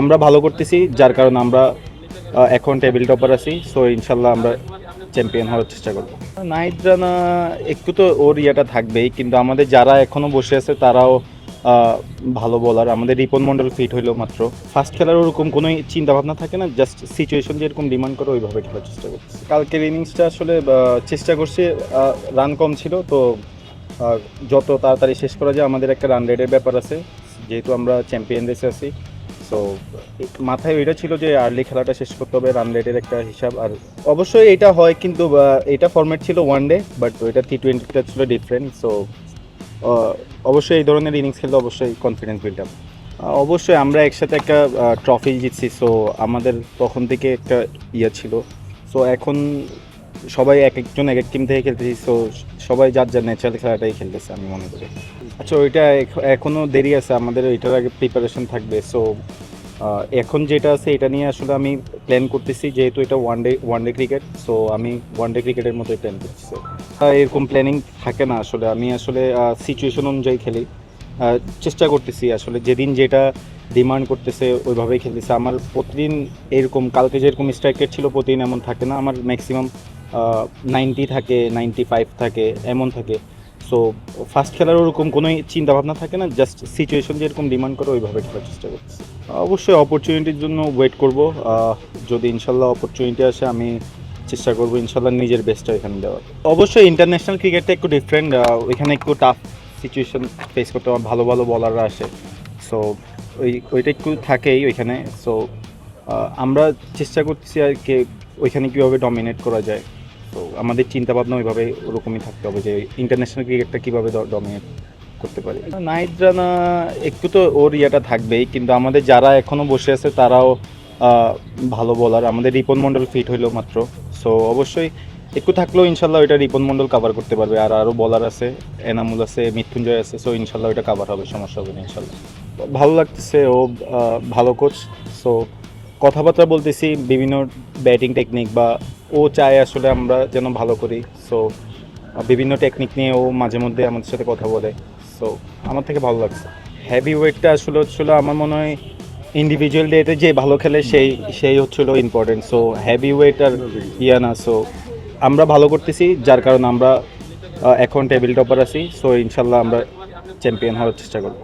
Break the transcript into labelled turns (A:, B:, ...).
A: আমরা ভালো করতেছি যার কারণে আমরা এখন টেবিল টপার আছি। সো ইনশাল্লাহ আমরা চ্যাম্পিয়ন হওয়ার চেষ্টা করব। নাইট রানা একটু তো ওর ইয়েটা থাকবেই কিন্তু আমাদের যারা এখনও বসে আছে তারাও ভালো বলার আমাদের রিপন মন্ডল ফিট হইল মাত্র। ফার্স্ট খেলার ওরকম কোনো চিন্তা ভাবনা থাকে না জাস্ট সিচুয়েশন যেরকম ডিমান্ড করে ওইভাবে খেলার চেষ্টা করছি কালকের ইনিংসটা আসলে চেষ্টা করছি রান কম ছিল তো যত তাড়াতাড়ি শেষ করা যায় আমাদের একটা রান রেটের ব্যাপার আছে। যেহেতু আমরা চ্যাম্পিয়ন দেশে আছি। সো মাথায় ওইটা ছিল যে আর্লি খেলাটা শেষ করতে হবে রান রেটের একটা হিসাব। আর অবশ্যই এটা হয় কিন্তু এটা ফরম্যাট ছিল ওয়ান ডে বাট ওইটা টি টোয়েন্টিটা ছিল ডিফারেন্ট সো অবশ্যই এই ধরনের ইনিংস খেলতে অবশ্যই কনফিডেন্স বিল্ড আপ অবশ্যই আমরা একসাথে একটা ট্রফি জিতছি সো আমাদের তখন থেকে একটা ইয়ে ছিল। সো এখন সবাই এক একজন এক এক টিম থেকে খেলতেছি সো সবাই যার যার ন্যাচারাল খেলাটাই খেলতেছে, আমি মনে করি। আচ্ছা ওইটা এখনও দেরি আছে, আমাদের ওইটার আগে প্রিপারেশন থাকবে সো এখন যেটা আছে, এটা নিয়ে আসলে আমি প্ল্যান করতেছি, যেহেতু এটা one day one day cricket so আমি ওয়ান ডে ক্রিকেটের মতোই প্ল্যান করতেছি। এরকম প্ল্যানিং থাকে না আসলে। আমি আসলে সিচুয়েশন অনুযায়ী খেলি। চেষ্টা করতেছি আসলে, যেদিন যেটা ডিমান্ড করতেছে, ওইভাবেই খেলতেছে। আমার প্রতিদিন এরকম, কালকে যেরকম স্ট্রাইক রেট ছিল, প্রতিদিন এমন থাকে না। আমার ম্যাক্সিমাম নাইনটি থাকে নাইনটি ফাইভ থাকে, এমন থাকে। সো ফার্স্ট খেলার ওরকম কোনো চিন্তা ভাবনা থাকে না জাস্ট সিচুয়েশন যেরকম ডিমান্ড করে ওইভাবে খেলার চেষ্টা করতেছি। অবশ্যই অপরচুনিটির জন্য ওয়েট করব। যদি ইনশাল্লাহ অপরচুনিটি আসে, আমি চেষ্টা করব ইনশাল্লাহ নিজের বেস্টটা এখানে দেওয়ার। অবশ্যই ইন্টারন্যাশনাল ক্রিকেটটা একটু ডিফারেন্ট ওইখানে একটু টাফ সিচুয়েশন ফেস করতে আমার ভালো ভালো বলাররা আসে। সো ওই, ওইটা একটু থাকেই ওইখানে। সো আমরা চেষ্টা করতেছি আর কি, ওইখানে কীভাবে ডমিনেট করা যায়। তো আমাদের চিন্তা ভাবনা ওইভাবে ওরকমই থাকতে হবে যে ইন্টারন্যাশনাল ক্রিকেটটা কীভাবে ডমিনেট করতে পারি। নাইট রানা, একটু তো ওর ইয়েটা থাকবেই, কিন্তু আমাদের যারা এখনও বসে আছে তারাও ভালো বলার আমাদের রিপন মন্ডল ফিট হইল মাত্র। সো অবশ্যই একটু থাকলেও ইনশাল্লাহ ওইটা রিপন মন্ডল কাভার করতে পারবে। আর আরও বলার আছে, এনামুল আছে, মৃত্যুঞ্জয় আছে সো ইনশাল্লাহ ওইটা কাভার হবে, সমস্যা হবে না ইনশাল্লাহ। ভালো লাগতেছে ও ভালো কোচ সো কথাবার্তা বলতেছি, বিভিন্ন ব্যাটিং টেকনিক বা ও চায় আসলে আমরা যেন ভালো করি। সো বিভিন্ন টেকনিক নিয়ে ও মাঝে মধ্যে আমাদের সাথে কথা বলে। সো আমার থেকে ভালো লাগছে। হ্যাভি ওয়েটটা আসলে হচ্ছিল আমার মনে হয় ইন্ডিভিজুয়াল ডেতে যে ভালো খেলে সেই সেই হচ্ছিল ইম্পর্টেন্ট সো হ্যাভি ওয়েট আর ইয়া না। সো আমরা ভালো করতেছি, যার কারণে আমরা এখন টেবিল টপার আছি। সো ইনশাল্লাহ আমরা চ্যাম্পিয়ন হওয়ার চেষ্টা করব।